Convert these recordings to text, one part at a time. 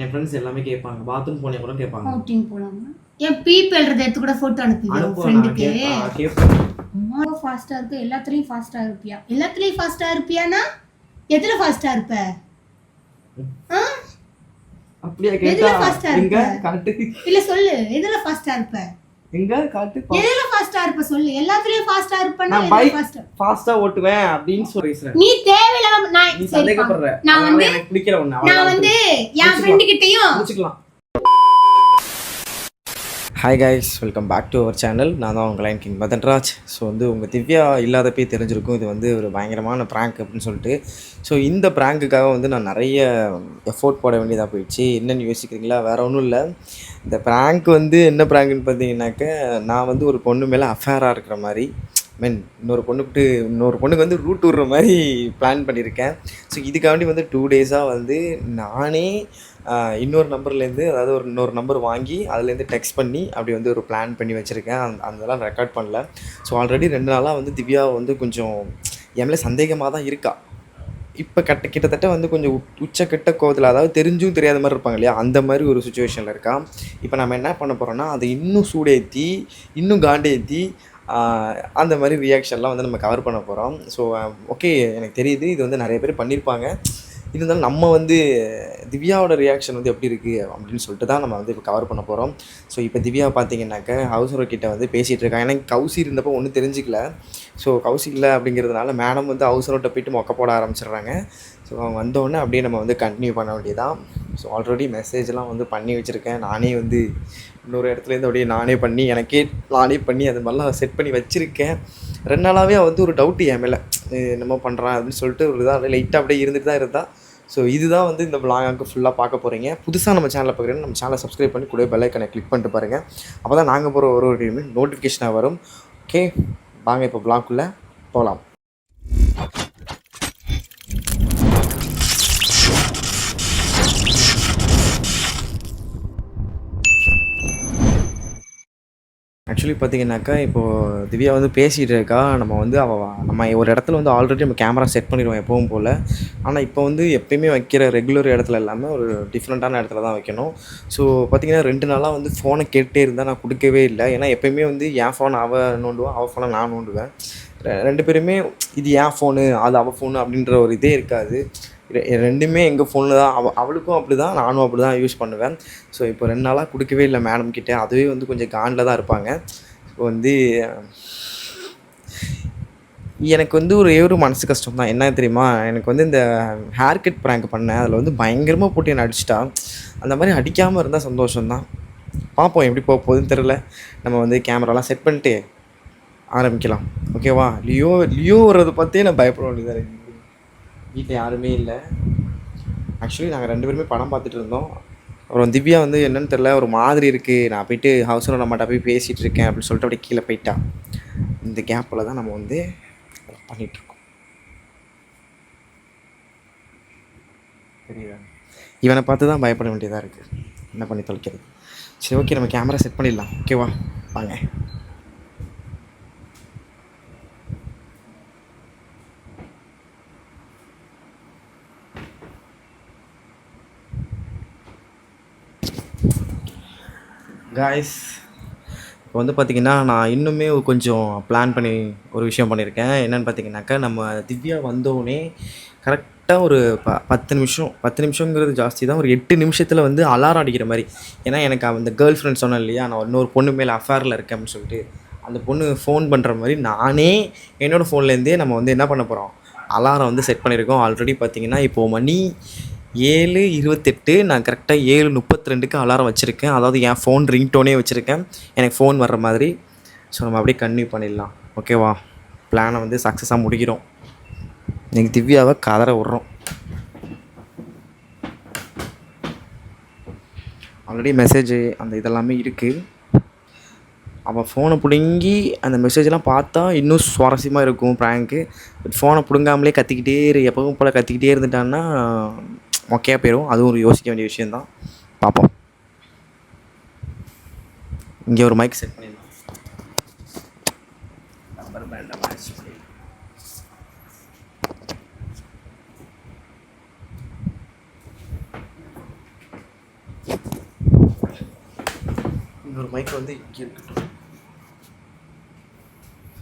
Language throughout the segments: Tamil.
என் ஃப்ரெண்ட்ஸ் எல்லாமே கேட்பாங்க. பாத்ரூம் போனே கூட கேட்பாங்க. அவுட்டிங் போலாமா? என் பீப் எழுறத எடுத்து கூட போட்டோ அனுப்புவியா ஃப்ரெண்டுக்கு ரொம்ப ஃபாஸ்டா இருக்கு. எல்லாத்துலயும் ஃபாஸ்டா இருப்பியா? எல்லாத்துலயும் ஃபாஸ்டா இருப்பியானா? எதுல ஃபாஸ்டா இருப்ப? அப்படியா கேட்டா? எங்க இருப்ப? காட்டு. இல்ல சொல்லு எதுல ஃபாஸ்டா இருப்ப? எங்க? காட்டு. எதுல ஃபாஸ்டா இருப்ப சொல்லு. எல்லாத்துலயும் ஃபாஸ்டா இருப்பனா நான் பைக் ஃபாஸ்டா ஃபாஸ்டா ஓட்டுவேன் அப்படின்னு சொல்லி பேசுறேன். நீ தேவையில்லாம நான். சந்தேகப்படுற. நான் வந்து பிடிக்கிற ஒண்ணு நான் வந்து என். ஃப்ரெண்டு கிட்டயும் முடிச்சுக்கலாம். Hi guys welcome back to our channel நான் தான் உங்கள் லைன் கிங் மதன்ராஜ் ஸோ வந்து உங்கள் திவ்யா இல்லாதப்பே தெரிஞ்சிருக்கும். இது வந்து ஒரு பயங்கரமான ப்ராங்க் அப்படின்னு சொல்லிட்டு. ஸோ இந்த ப்ராங்க்குக்காக வந்து நான் நிறைய எஃபோர்ட் போட வேண்டியதாக போயிடுச்சு. என்னென்னு யோசிக்கிறீங்களா? வேறு ஒன்றும் இல்லை. இந்த ப்ராங்க் வந்து என்ன ப்ராங்க்னு பார்த்தீங்கன்னாக்க நான் வந்து ஒரு பொண்ணு மேலே அஃபேராக இருக்கிற மாதிரி மீன் இன்னொரு பொண்ணுக்கிட்டு இன்னொரு பொண்ணுக்கு வந்து ரூட் விடுற மாதிரி பிளான் பண்ணியிருக்கேன். ஸோ இதுக்காண்டி வந்து டூ டேஸாக வந்து நானே இன்னொரு நம்பர்லேருந்து அதாவது ஒரு இன்னொரு நம்பர் வாங்கி அதுலேருந்து டெக்ஸ்ட் பண்ணி அப்படி வந்து ஒரு பிளான் பண்ணி வச்சுருக்கேன். அந்த அதெல்லாம் ரெக்கார்ட் பண்ணல. ஸோ ஆல்ரெடி ரெண்டு நாளாக வந்து திவ்யா வந்து கொஞ்சம் என் மேலே சந்தேகமாக தான் இருக்கா. இப்போ கட்ட கிட்டத்தட்ட வந்து கொஞ்சம் உ- உச்சக்கட்ட கோவத்தில் அதாவது தெரிஞ்சும் தெரியாத மாதிரி இருப்பாங்க இல்லையா? அந்த மாதிரி ஒரு சுச்சுவேஷனில் இருக்கா. இப்போ நம்ம என்ன பண்ண போகிறோம்னா அதை இன்னும் சூடேற்றி இன்னும் காண்டேற்றி அந்த மாதிரி ரியாக்ஷன்லாம் வந்து நம்ம கவர் பண்ண போகிறோம் ஸோ ஓகே எனக்கு தெரியுது இது வந்து நிறைய பேர் பண்ணியிருப்பாங்க இருந்தாலும் நம்ம வந்து திவ்யாவோட ரியாக்ஷன் வந்து எப்படி இருக்குது அப்படின்னு சொல்லிட்டு தான் நம்ம வந்து இப்போ கவர் பண்ண போகிறோம் ஸோ இப்போ திவ்யா பார்த்தீங்கன்னாக்க ஹவுஸ் கிட்ட வந்து பேசிகிட்டு இருக்காங்க. ஏன்னா கவுசி இருந்தப்போ ஒன்றும் தெரிஞ்சிக்கல. ஸோ கவுசி இல்லை அப்படிங்கிறதுனால மேடம் வந்து ஹவுஸ் ரோட்டை போயிட்டு மொக்க போட ஆரம்பிச்சிடுறாங்க. ஸோ அவங்க வந்தோடனே அப்படியே நம்ம வந்து கண்டினியூ பண்ண வேண்டியதான் ஸோ ஆல்ரெடி மெசேஜ்லாம் வந்து பண்ணி வச்சுருக்கேன். நானே வந்து இன்னொரு இடத்துலேருந்து அப்படியே நானே பண்ணி எனக்கே நானே பண்ணி அது மாதிரிலாம் செட் பண்ணி வச்சுருக்கேன். ரெண்டு நாளாகவே வந்து ஒரு டவுட்டு என் மேலே. என்னமோ பண்ணுறான் அப்படின்னு சொல்லிட்டு ஒரு இதாக லைட்டாக அப்படியே இருந்துட்டு தான் இருந்தா ஸோ இதுதான் வந்து இந்த பிளாகாக்கு ஃபுல்லாக பார்க்க போகிறீங்க புதுசாக நம்ம சேனலை பார்க்குறீங்க நம்ம சேனலை சப்ஸ்கிரைப் பண்ணி கூட பெல்லைக்கனை கிளிக் பண்ணிட்டு பாருங்கள் அப்போ தான் நாங்கள் போகிற ஒரு ஒரு நோட்டிஃபிகேஷனாக வரும். ஓகே வாங்க இப்போ பிளாக்குள்ளே போகலாம் ஆக்சுவலி பார்த்தீங்கன்னாக்கா இப்போது திவ்யா வந்து பேசிகிட்டு இருக்கா. நம்ம வந்து அவள் நம்ம ஒரு இடத்துல வந்து ஆல்ரெடி நம்ம கேமரா செட் பண்ணிடுவோம் எப்பவும் போல். ஆனால் இப்போ வந்து எப்பயுமே வைக்கிற ரெகுலர் இடத்துல இல்லாமல் ஒரு டிஃப்ரெண்ட்டான இடத்துல தான் வைக்கணும். ஸோ பார்த்திங்கன்னா ரெண்டு நாளாக வந்து ஃபோனை கேட்டே இருந்தால் நான் கொடுக்கவே இல்லை. ஏன்னா எப்பயுமே வந்து என் ஃபோன் அவள் நோண்டுவான் அவள் ஃபோனை நான் நோண்டுவேன். ரெண்டு பேருமே இது என் ஃபோனு அது அவள் ஃபோனு அப்படின்ற ஒரு இதே இருக்காது. ரெண்டுமே எங்கள் ஃபோனில் தான். அவ அவளுக்கும் அப்படி தான் நானும் அப்படி தான் யூஸ் பண்ணுவேன். ஸோ இப்போ ரெண்டு நாளாக கொடுக்கவே இல்லை மேடம் கிட்டே. அதுவே வந்து கொஞ்சம் காண்டில் தான் இருப்பாங்க. ஸோ வந்து எனக்கு வந்து ஒரு ஒரு மனசு கஷ்டம் தான். என்ன தெரியுமா? எனக்கு வந்து இந்த ஹேர் கட் ப்ராங்க் பண்ணேன். அதில் வந்து பயங்கரமாக போட்டு என்னை அடிச்சிட்டா. அந்த மாதிரி அடிக்காமல் இருந்தால் சந்தோஷம்தான். பார்ப்போம் எப்படி போக போகுதுன்னு தெரில நம்ம வந்து கேமராலாம் செட் பண்ணிட்டு ஆரம்பிக்கலாம். ஓகேவா லியோ லியோ வர்றதை பார்த்தே நான் பயப்பட வேண்டியதாக இருக்குது வீட்டில் யாருமே இல்லை. ஆக்சுவலி நாங்கள் ரெண்டு பேருமே படம் பார்த்துட்டு இருந்தோம். அப்புறம் திவ்யா வந்து என்னென்னு தெரில ஒரு மாதிரி இருக்குது நான் போயிட்டு ஹவுஸ் ஓனர் நம்மகிட்ட போய் பேசிகிட்டு இருக்கேன் அப்படின்னு சொல்லிட்டு அப்படியே கீழே போயிட்டா. இந்த கேப்பில் தான் நம்ம வந்து பண்ணிகிட்ருக்கோம் தெரியுதா? இவனை பார்த்து தான் பயப்பட வேண்டியதாக இருக்குது என்ன பண்ணி தொலைக்கிறது? சரி ஓகே நம்ம கேமரா செட் பண்ணிடலாம். ஓகேவா வாங்க. காய்ஸ் இப்போ வந்து பார்த்திங்கன்னா நான் இன்னுமே கொஞ்சம் பிளான் பண்ணி ஒரு விஷயம் பண்ணியிருக்கேன். என்னென்னு பார்த்தீங்கன்னாக்கா நம்ம திவ்யா வந்தோடனே கரெக்டாக ஒரு ப பத்து நிமிஷம் பத்து நிமிஷங்கிறது ஜாஸ்தி தான். ஒரு எட்டு நிமிஷத்தில் வந்து அலாரம் அடிக்கிற மாதிரி. ஏன்னா எனக்கு அந்த கேர்ள் ஃப்ரெண்ட் சொன்னேன் இல்லையா நான் இன்னொரு பொண்ணு மேலே அஃபேரில் இருக்கேன் அப்படின்னு சொல்லிட்டு. அந்த பொண்ணு ஃபோன் பண்ணுற மாதிரி நானே என்னோடய ஃபோன்லேருந்தே நம்ம வந்து என்ன பண்ண போகிறோம் அலாரம் வந்து செட் பண்ணியிருக்கோம். ஆல்ரெடி பார்த்திங்கன்னா இப்போது மணி ஏழு இருபத்தெட்டு நான் கரெக்டாக ஏழு முப்பத்தி ரெண்டுக்கு அலாரம் வச்சுருக்கேன். அதாவது என் ஃபோன் ரிங்டோனே வச்சுருக்கேன். எனக்கு ஃபோன் வர்ற மாதிரி. ஸோ நம்ம அப்படியே கன்டினியூ பண்ணிடலாம். ஓகேவா பிளானை வந்து சக்ஸஸாக முடிக்கிறோம். இன்னைக்கு திவ்யாவை கதற விட்றோம். ஆல்ரெடி மெசேஜ் அந்த இதெல்லாமே இருக்குது அவள் ஃபோனை பிடுங்கி அந்த மெசேஜ்லாம் பார்த்தா இன்னும் சுவாரஸ்யமாக இருக்கும் ப்ராங்க்கு பட் ஃபோனை பிடுங்காமலே கத்திக்கிட்டே இரு. எப்பவும் போல் கத்திக்கிட்டே இருந்துட்டான்னா மொக்கையாக போயிடும் அதுவும் ஒரு யோசிக்க வேண்டிய விஷயந்தான் பார்ப்போம் இங்கே ஒரு மைக் செட் பண்ணிடலாம். ரப்பர் பேண்டை மேட்ச் பண்ணி மைக் வந்து இங்கே இருக்கட்டும்.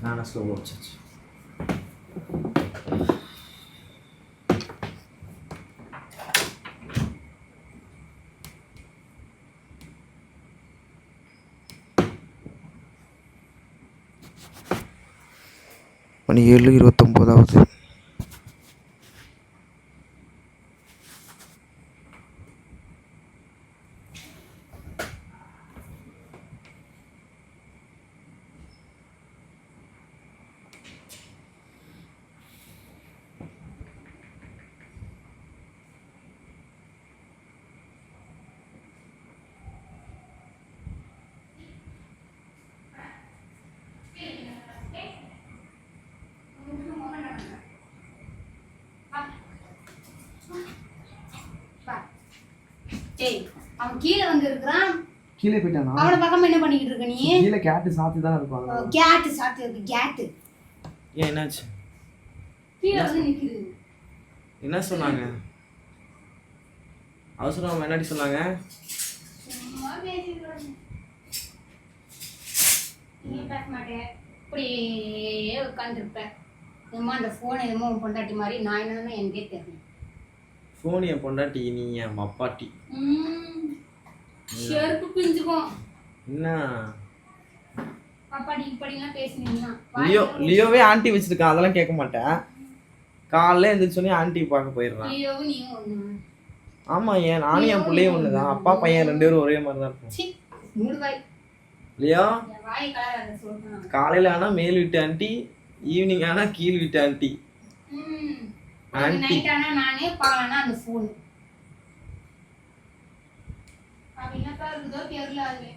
நான் ஸ்லோவாக வச்சாச்சு இருபத்தொம்போதாவது. ஏய் அவன் கீழே வந்து இருக்கிறான். கீழே போயிட்டானா? அவனை பார்க்காம என்ன பண்ணிக்கிட்டு இருக்க நீ? கீழே சாத்தி தான் இருப்பாங்க கேட்டு சாத்து இருக்கு கேட்டு ஏன் என்னாச்சு? கீழே வந்து நிக்குது. என்ன சொன்னாங்க? அவசரம் முன்னாடி சொன்னாங்க? இப்படியே உட்காந்துருப்ப ஏம்மா அந்த ஃபோனை என்னமோ உன் பொண்டாட்டி மாதிரி. நான் என்னன்னு எனக்கே ஃபோன் என் பொண்டாட்டி நீ என் அப்பாட்டி ம், செருப்பு பிஞ்சுக்கும் என்ன? லியோ லியோவே ஆண்டி வச்சிருக்கான் அதெல்லாம் கேட்க மாட்டேன். காலைல எழுந்திரிச்சோன்னே ஆண்டி பார்க்க போயிடுறான். ஆமா ஏன் நானும் என் பிள்ளையும் ஒன்று தான் அப்பா பையன் ரெண்டு பேரும் ஒரே மாதிரி தான் இருப்போம் சி மூடு வாய் லியோ? என் வாய் கலராத சொல்றேன். காலையில ஆனா மேல் வீட்டு ஆண்டி ஈவினிங் ஆனா கீழ் வீட்டு ஆண்டி. நைட் ஆனா நானே பகலானா அந்த ஃபோன் அப்படி என்னப்பா இருக்குதோ தெரியல அதுல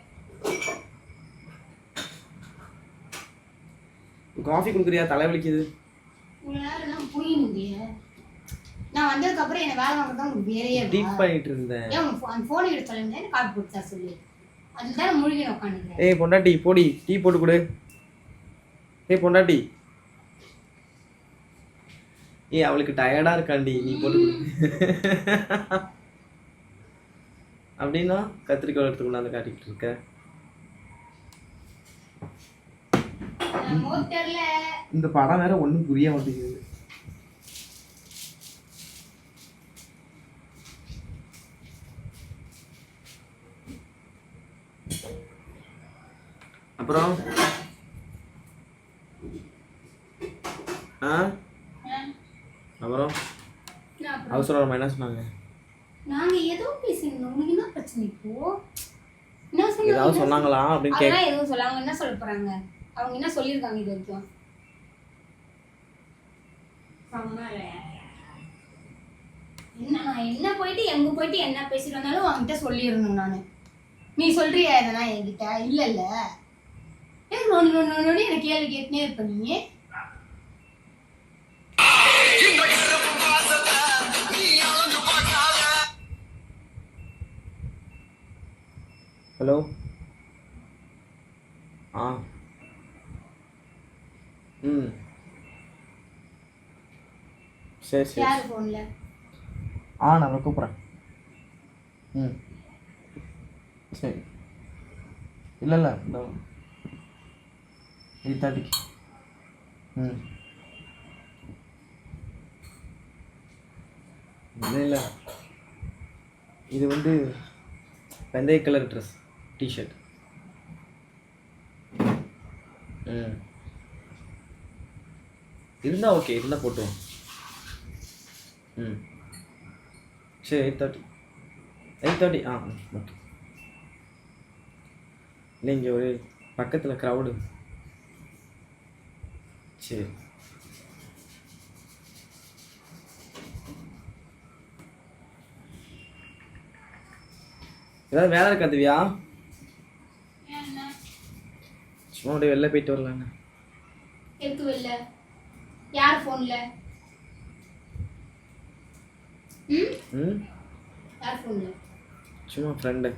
காஃபி கொடுக்குறியா? என்ன புரியணுங்க நான் வந்ததுக்கு அப்புறம் என்ன வேலை வாங்குறது உங்களுக்கு வேலையே டீப் பண்ணிட்டு இருந்தேன். ஏன் அந்த ஃபோன் எடுத்து தொலைந்தேன் காப்பி கொடுத்தா சொல்லி. அதுதான் மூழ்கி உட்காந்துக்கிறேன் ஏய் பொண்டாட்டி போடி டீ போட்டு கொடு. ஏய் பொண்டாட்டி. ஏ அவளுக்கு டயர்டா இருக்காண்டி நீ போட்டு கொடு. அப்படின்னா கத்திரிக்காய் எடுத்து கொண்டாந்து காட்டிக்கிட்டு இருக்க. இந்த படம் வேற ஒண்ணும் புரிய மாட்டேங்குது. அப்புறம் ஆ ஆ, அப்புறம் நம்ம என்ன சொன்னாங்க நாங்க ஏதோ பேசிருந்தோம் உனக்கு என்ன பிரச்சனை இப்போ என்ன சொன்னாங்க ஏதாவது சொன்னாங்களா அப்படின்னு கேட்க அதெல்லாம் எதுவும் சொல்ல அவங்க என்ன சொல்ல போறாங்க அவங்க என்ன சொல்லியிருக்காங்க இது வரைக்கும். என்ன நான் என்ன போயிட்டு எங்க போயிட்டு என்ன பேசிட்டு வந்தாலும் அவன்கிட்ட சொல்லிடணும் நானு நீ சொல்றியா எதனா என்கிட்ட இல்ல இல்ல எனக்கு நொண்டு எனக்கு கேள்வி கேட்டுனே இருப்ப நீ ஹலோ? ஆ. ம். சரி சரி. யாரு போன்ல ஆ நான் கூப்பிட்றேன். ம். சரி. இல்லை இல்லை இந்த எயிட் தேர்ட்டிக்கு ம். இல்லை இல்லை. இது வந்து வெந்தய கலர் ட்ரெஸ் டிஷர்ட் ம். இருந்தால் ஓகே இருந்தால் போட்டு ம். சரி எயிட் தேர்ட்டி எயிட் தேர்ட்டி ஆ ஓகே இல்லை இங்கே ஒரு பக்கத்தில் க்ரௌடு சரி. ஏதாவது வேலை இருக்கா திவ்யா? சும்மா அப்படியே வெளில போயிட்டு வரலான்னு எதுக்கு வெளில? யார் போன்ல ம்? ம்? யார் போன்ல சும்மா ஃப்ரெண்டு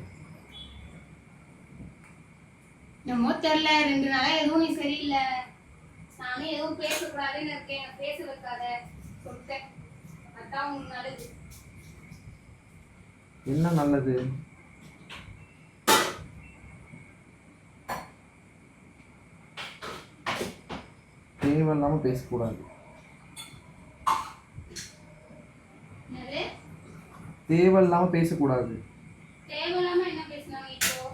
என்னமோ தெரியல ரெண்டு நாளா எதுவும் நீ சரியில்லை. நானே எதுவும் பேசக்கூடாதுன்னு இருக்கேன். பேச வைக்காத சொல்லிட்டேன். அதான் உங்களுக்கு நல்லது. என்ன நல்லது? பேசக்கூடாது. என்னது? தேவையில்லாமல் பேசக்கூடாது. தேவையில்லாம இப்போ?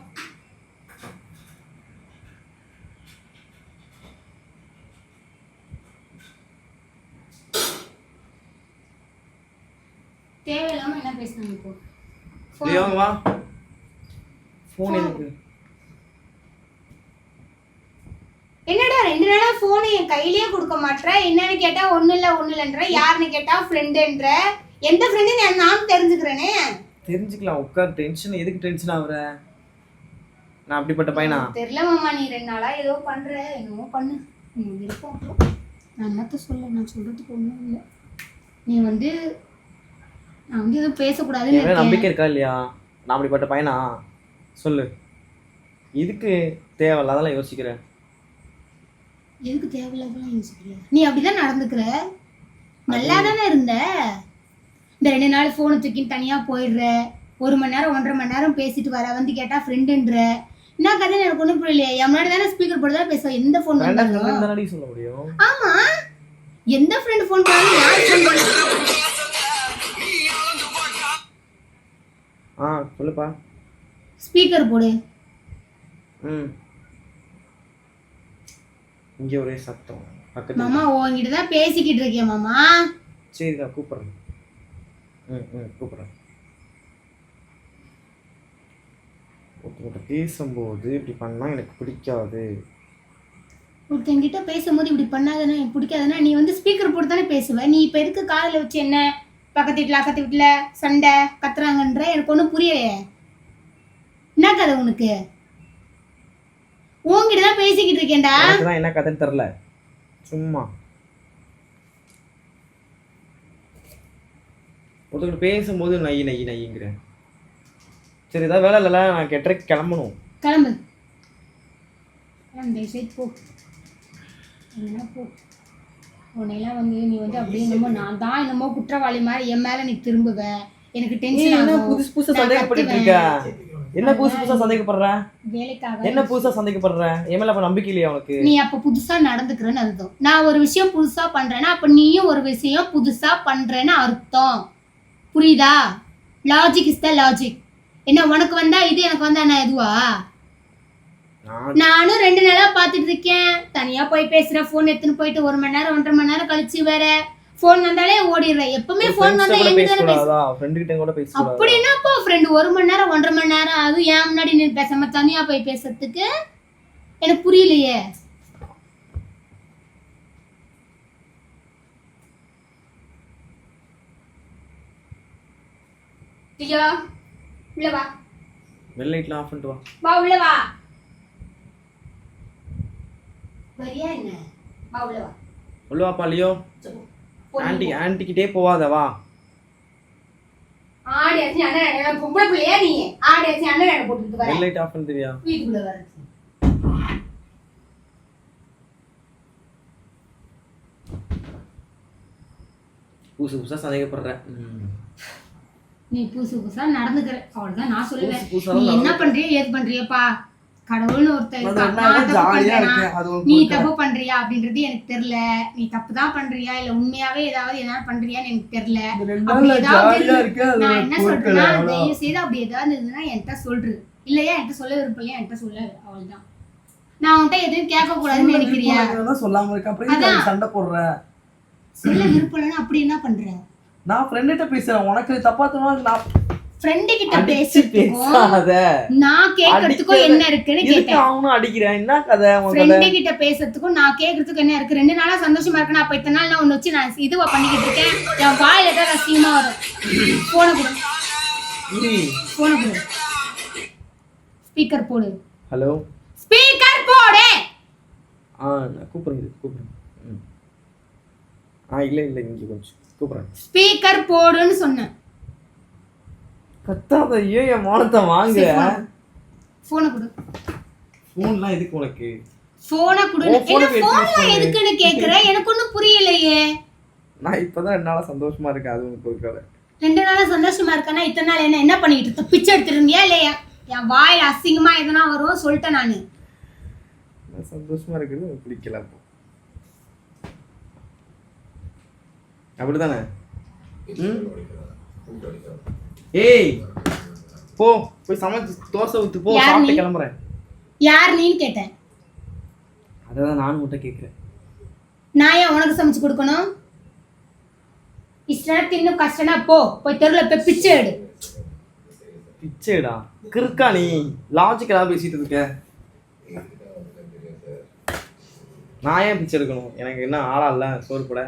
தேவையில்லாம என்ன பேசுனாங்க இப்போ? ஃபோன் எனக்கு என்னடா ரெண்டு நாளா போன் என் கையிலேயே கொடுக்க மாட்ற? என்னன்னு கேட்டா ஒண்ணு இல்ல ஒண்ணு இல்லன்ற. யாருன்னு கேட்டா ஃப்ரெண்டுன்ற எந்த ஃப்ரெண்டு நான் தெரிஞ்சுக்கிறேனே. தெரிஞ்சுக்கலாம் உட்கார் டென்ஷன் எதுக்கு டென்ஷன் ஆகுற? நான் அப்படிப்பட்ட பையனா? தெரியல மாமா நீ ரெண்டு நாளா ஏதோ பண்ற. என்னமோ பண்ணு. நீ விருப்பம் நான் என்னத்த சொல்ல நான் சொல்றதுக்கு ஒண்ணும் இல்லை. நீ வந்து நான் வந்து எதுவும் பேசக்கூடாதுன்னு நம்பிக்கை இருக்கா இல்லையா? நான் அப்படிப்பட்ட பையனா? சொல்லு. இதுக்கு தேவையில்லாதெல்லாம் யோசிக்கிறேன் எதுக்கு தேவையில்லாதெல்லாம் யோசிக்கிற நீ அப்படிதான் நடந்துக்கிற. நல்லா தானே இருந்த. இந்த ரெண்டு நாள் ஃபோனை தூக்கின்னு தனியா போயிடுற. ஒரு மணி நேரம் ஒன்றரை மணி நேரம் பேசிட்டு வர. வந்து கேட்டா ஃப்ரெண்டுன்ற என்ன கதை எனக்கு ஒன்றும் புரியலையே. என் முன்னாடி தானே ஸ்பீக்கர் போட்டு தான் பேசுவேன் எந்த ஃபோன் தானடி சொல்ல முடியும். ஆமா. எந்த ஃப்ரெண்ட் ஃபோன் பண்ணாலும் யார் ஃபோன் பண்ணாலும் ஆ சொல்லுப்பா. ஸ்பீக்கர் போடு. ம். இங்கே ஒரே சத்தம். பக்கத்துல மாமா உன்கிட்ட தான் பேசிக்கிட்டு இருக்கேன் மாமா. சரி நான் கூப்பிட்றேன். ம் ம் கூப்பிட்றேன். ஒருத்தவங்கிட்ட பேசும்போது இப்படி பண்ணால் எனக்கு பிடிக்காது. ஒருத்தங்கிட்ட பேசும்போது இப்படி பண்ணாதானே எனக்கு பிடிக்காதுன்னா நீ வந்து ஸ்பீக்கர் போட்டு தானே பேசுவ. நீ இப்போ எதுக்கு காதில் வச்சு என்ன பக்கத்து வீட்டில் அக்கத்து வீட்டில் சண்டை கத்துறாங்கன்ற எனக்கு ஒன்றும் புரியலையே. என்ன கதை உனக்கு? உன்கிட்ட தான் பேசிக்கிட்டு இருக்கேன்டா. எனக்கு தான் என்ன கதைன்னு தெரில சும்மா. ஒருத்தவங்க பேசும்போது நை நை நைங்கிறேன். சரி ஏதாவது வேலை இல்லைல்ல நான் கெட்டரைக்கு கிளம்பணும். கிளம்பு. கிளம்பு சைட் போ. என்ன போ? உன்னையெல்லாம் வந்து நீ வந்து அப்படியே என்னமோ நான் தான் என்னமோ குற்றவாளி மாதிரி என் மேல நீ திரும்புவ. எனக்கு டென்ஷன் புதுசு புதுசா சந்தேகப்பட்டு கத்துவேன். என்ன புதுசு புதுசா சந்தேகப்படுற? வேலைக்காக. என்ன புதுசா சந்தேகப்படுற? என் மேல அப்ப நம்பிக்கை இல்லையா உனக்கு? நீ அப்ப புதுசா நடந்துக்கிறேன்னு அர்த்தம். நான் ஒரு விஷயம் புதுசா பண்றேன்னா அப்ப நீயும் ஒரு விஷயம் புதுசா பண்றேன்னு அர்த்தம். புரியுதா? லாஜிக் இஸ் த லாஜிக் என்ன உனக்கு வந்தா இது எனக்கு வந்தா என்ன இதுவா? நான் நானும் ரெண்டு நாளா பாத்துட்டு இருக்கேன். தனியா போய் பேசுற போன் எடுத்துன்னு போயிட்டு ஒரு மணி நேரம் ஒன்றரை மணி நேரம் கழிச்சு வேற. போன் வந்தாலே ஓடிடுறேன். எப்பவுமே போன் வந்தா எங்க தானே கிட்ட ஃப்ரெண்டு ஒரு மணி நேரம் ஒன்றரை மணி நேரம் அதுவும் ஏன் முன்னாடி நீ பேசாம தனியா போய் பேசுறதுக்கு எனக்கு புரியலையே. ஐயோ உள்ள வா. வெள்ளை லைட்லாம் ஆஃப் பண்ணிட்டு வா. வா உள்ள வா. வரியா என்ன? வா உள்ள வா. உள்ள வாப்பா லியோ. போ. ஆன்டி ஆன்டிக்கிட்டே போவாத வா. ஆடி அடிச்சு அண்ணன் பொம்பளை பிள்ளையா நீ? ஆடி அடிச்சு அண்ணன் போட்டுட்டு வர. வெள்ளை லைட் ஆஃப் பண்ணி தெரியா வீட்டுக்குள்ள வர புதுசு புதுசா சந்தேகப்படுற. நீ புதுசு புதுசா நடந்துக்கிற. அவ்வளவுதான் நான் சொல்லுவேன் நீ என்ன பண்றிய ஏது பண்றியப்பா? கடவுள்னு ஒருத்தர் பண்றேனா? நீ. தப்பு பண்றியா அப்படின்றது எனக்கு தெரியல. நீ தப்பு தான் பண்றியா? இல்ல உண்மையாவே ஏதாவது எதாவது பண்றியான்னு எனக்கு தெரியல. அப்படி ஏதாவது நான் என்ன சொல்றேன்னா தயவு செய்து அப்படி ஏதாவது இருந்ததுன்னா என்கிட்ட சொல்று இல்லையா என்கிட்ட சொல்ல விருப்பம் இல்லையா என்கிட்ட சொல்ல அவ்வளவுதான். நான் உன்கிட்ட எதுவும் கேட்க கூடாதுன்னு நினைக்கிறியா? சொல்லாம இருக்க அப்புறம் சண்டை போடுற? சொல்ல விருப்பம் இல்லைன்னா அப்படி என்ன பண்ற? நான் ஃப்ரெண்ட்ட பேசுறேன் உனக்கு தப்பா தோணும் நான் ஃப்ரெண்டு கிட்ட பேசுறதுக்கும் பேசாத. நான் கேட்கறதுக்கும் அடிக்கிறது- என்ன இருக்குன்னு கேட்டேன். அவனும் அடிக்கிறேன்? என்ன கதை ஃப்ரெண்டு கிட்ட பேசுறதுக்கும் நான் கேக்குறதுக்கும் என்ன இருக்கு? ரெண்டு நாளா சந்தோஷமா இருக்கு நான் அப்ப இத்தனை நாள் நான் ஒண்ணு வச்சு நான் இதுவா பண்ணிக்கிட்டு இருக்கேன். என் வாயில தான் ரசியமா வரும். போன கொடு. போன கொடு. ஸ்பீக்கர் போடு. ஹலோ ஸ்பீக்கர் போடு. ஆ நான் கூப்பிடுறேன் ம். ஆ இல்லை இல்லை இங்கே கொஞ்சம் கூப்பிடுறேன். ஸ்பீக்கர் போடுன்னு சொன்னேன். கத்தாத ஐயோ என் மானத்தை வாங்க போன கொடு. ஃபோன்லாம் எதுக்கு உனக்கு? போன கொடு. என்ன க்கு எடுத்து போன்ல use பண்ணு. எதுக்குன்னு கேக்குற? எனக்கு ஒண்ணும் புரியலையே. நான் இப்பதான் ரெண்டு நாளா சந்தோஷமா இருக்கேன். அது உனக்கு ஒரு ரெண்டு நாளா சந்தோஷமா இருக்கேன்னா இத்தனை நாள் என்ன என்ன பண்ணிக்கிட்டு இருந்த பிச்சை எடுத்துட்டு இருந்தியா இல்லையா? என் வாயில அசிங்கமா எதனா வரும்? சொல்லிட்டேன் நானு. நான் சந்தோஷமா இருக்கிறது உனக்கு பிடிக்கல அப்போ. அப்படிதானே ம்? ஏய் போ போய் சமைச்சு தோசை ஊத்து போ யார் நீ? சாப்பிட்டு கிளம்புறேன். யார் நீன்னு கேட்டேன். அதை தான் நானும் உன்கிட்ட கேட்குறேன். நான் ஏன் உனக்கு சமைச்சு கொடுக்கணும்? இஷ்டனா தின்னு கஷ்டனா போ போய் தெருவில் போய் பிச்சை எடு. பிச்சைடா கிறுக்கா நீ? லாஜிக்கலாக பேசிட்டு இருக்க? நான் ஏன் பிச்சை எடுக்கணும்? எனக்கு என்ன ஆளா இல்ல சோறு போட?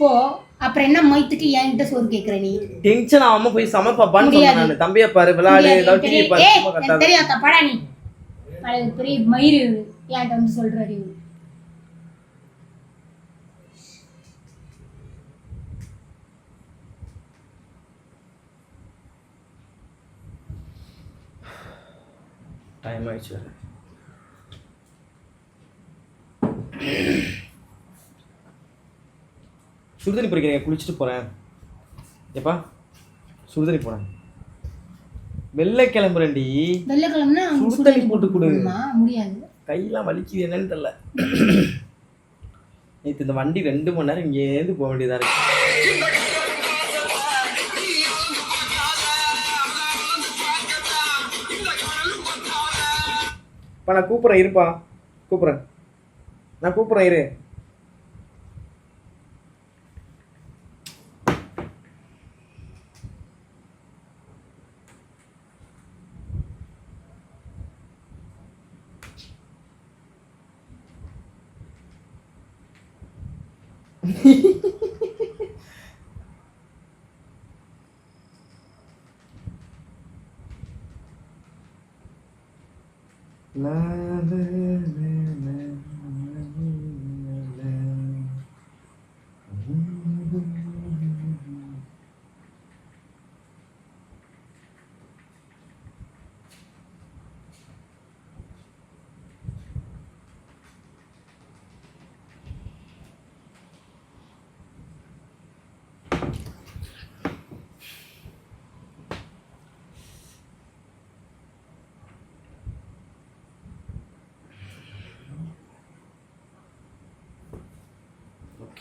போ அப்புறம் என்ன மைத்துக்கு என்கிட்ட சோறு கேட்குற நீ? டென்ஷன் ஆகாம போய் சமைப்பாப்பான்னு. சொன்னேன் தம்பியை பாரு விளையாடு. ஏதாவது டிவி பாரு தெரியும் அக்கா, படா நீ. பெரிய மயிறு என்கிட்ட வந்து சொல்றாரு டைம் ஆயிடுச்சு சுடுதண்ணி பிடிக்கிறீங்க குளிச்சுட்டு போறேன். எப்பா? சுடுதண்ணி போறேன் வெள்ளை கிளம்புறேன்டி. வெள்ளைக்கிழமைனா சுடு தண்ணி போட்டு கொடு. முடியாது. கையெல்லாம் வலிக்குது என்னன்னு தெரியல. நேற்று இந்த வண்டி ரெண்டு மணி நேரம் இங்கேருந்து போக வேண்டியதா இருக்கு. இப்போ நான் கூப்பிட்றேன் இருப்பா. கூப்பிட்றேன். நான் கூப்பிட்றேன் இரு.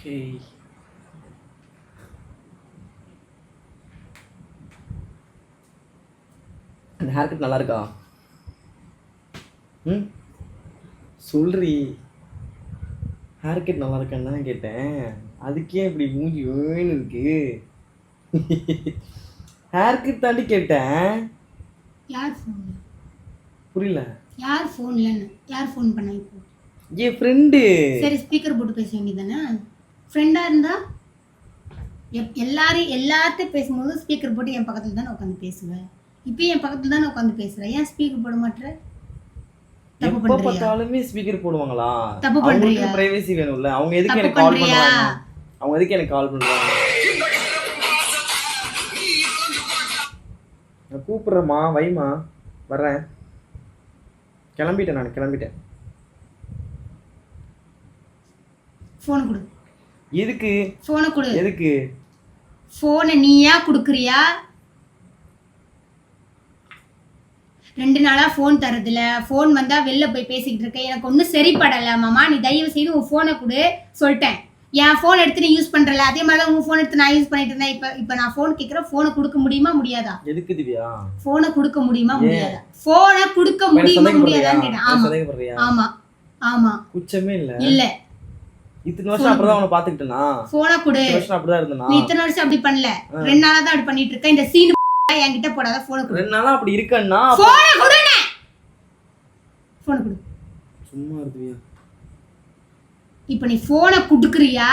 ஓகே அந்த ஹேர் கட் நல்லா இருக்கா ம்? சொல்றி. ஹேர் கட் நல்லா இருக்கான்னு தானே கேட்டேன். அதுக்கே இப்படி மூஞ்சி வேணும் இருக்கு. ஹேர் கட் தாண்டி கேட்டேன். யார் ஃபோன் புரியல. யார் ஃபோன்லன்னு யார் ஃபோன் பண்ணா இப்போ? என் ஃப்ரெண்டு சரி ஸ்பீக்கர் போட்டு பேச வேண்டியதானே ஃப்ரெண்டாக இருந்தா எப் எல்லாரும் எல்லார்ட்டையும் பேசும்போது ஸ்பீக்கர் போட்டு என் பக்கத்தில் தானே உட்காந்து பேசுவேன் இப்போ என் பக்கத்தில் தானே உட்காந்து பேசுகிறேன் ஏன் ஸ்பீக்கர் போட மாட்டேற தப்பு எப்ப பார்த்தாலுமே ஸ்பீக்கர் போடுவாங்களா? தப்பு? பிரைவசி வேணும்ல. அவங்க எதுக்கு எனக்கு கால்? பண்றாங்க அவங்க எதுக்கு எனக்கு கால் பண்றாங்க நான் கூப்பிடுறேம்மா வைமா வர்றேன். கிளம்பிட்டேன் நான் கிளம்பிட்டேன். ஃபோனை கொடு. எதுக்கு? ஃபோனை கொடு. எதுக்கு? ஃபோனை நீயா கொடுக்குறியா? ரெண்டு நாளா ஃபோன் தரதில்ல ஃபோன் வந்தா வெளில போய் பேசிக்கிட்டு இருக்க. எனக்கு ஒன்றும் சரிப்படலை மாமா. நீ தயவு செய்து உன் ஃபோனை கொடு. சொல்லிட்டேன். என் ஃபோன் எடுத்து நீ யூஸ் பண்றல. அதே மாதிரி தான் உன் ஃபோன் எடுத்து நான் யூஸ் பண்ணிட்டு இருந்தேன். இப்போ இப்போ நான் ஃபோன் கேட்குறேன் ஃபோனை கொடுக்க முடியுமா முடியாதா? எதுக்கு திவ்யா? ஃபோனை கொடுக்க முடியுமா? முடியாதா? ஃபோனை கொடுக்க முடியுமா? முடியாதான்னு கேட்டேன். ஆமா. ஆமா. ஆமா. குச்சமே இல்ல. இல்ல. இத்தனை வருஷம் அப்படிதான் அவனை பாத்துக்கிட்டேனா ஃபோனை கொடு. வருஷம் அப்படிதான் இருந்தனா? நீ இத்தனை வருஷம் அப்படி பண்ணல. ரெண்டு நாளா தான் அப்படி பண்ணிட்டு இருக்க. இந்த சீன் என்கிட்ட போடாத ஃபோனை கொடு. ரெண்டு நாளா அப்படி இருக்கன்னா ஃபோனை கொடுனே ஃபோனை கொடு. சும்மா இருந்தியா? இப்போ நீ ஃபோனை கொடுக்குறியா?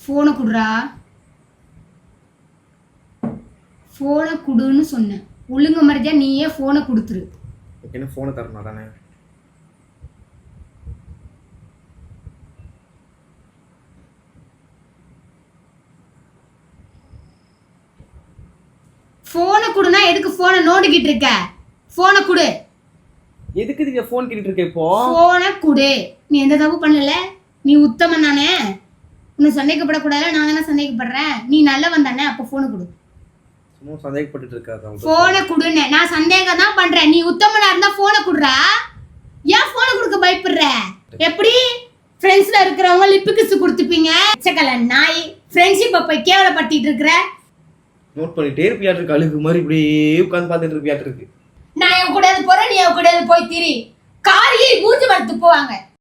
ஃபோனை குடுறா? ஃபோனை குடுன்னு சொன்னேன் ஒழுங்கு மரியாதையா நீயே ஃபோனை கொடுத்துரு. என்ன போனை தரணும் தானே ஃபோனை குடுனா எதுக்கு ஃபோனை நோண்டிக்கிட்டு இருக்க? ஃபோனை குடு. எதுக்கு திவ்யா போன் கேட்டுட்டு இருக்க இப்போ? ஃபோனை குடு. நீ எந்த தப்பு பண்ணல? நீ உத்தமன் தானே? உன்னை சந்தேகப்படக்கூடாது நான் தானே சந்தேகப்படுறேன். நீ நல்லவன் தானே அப்போ ஃபோனை கொடு. சும்மா சந்தேகப்பட்டுட்டு இருக்காது ஃபோனை குடுன்னு. நான் சந்தேகம் தான் பண்றேன். நீ உத்தமனா இருந்தா ஃபோனை குடுறா? ஏன் ஃபோனை கொடுக்க பயப்படுற? எப்படி? ஃப்ரெண்ட்ஸ்ல இருக்கிறவங்க லிப்பு கிஸ் கொடுத்துப்பீங்க. சக்கல நாய் ஃப்ரெண்ட்ஷிப்பை போய் கேவலப்படுத்திட்டு இருக்கிற? நோட் பண்ணிட்டே இருப்பியாட்டு இருக்கு. அழுகு மாதிரி இப்படியே உட்காந்து பார்த்துட்டு இருப்பியாட்டு இருக்கு. நான் என் கூடயாது போறேன் நீ என் கூடயாது போய் திரி. காரியை மூஞ்சி வளர்த்து போவாங்க.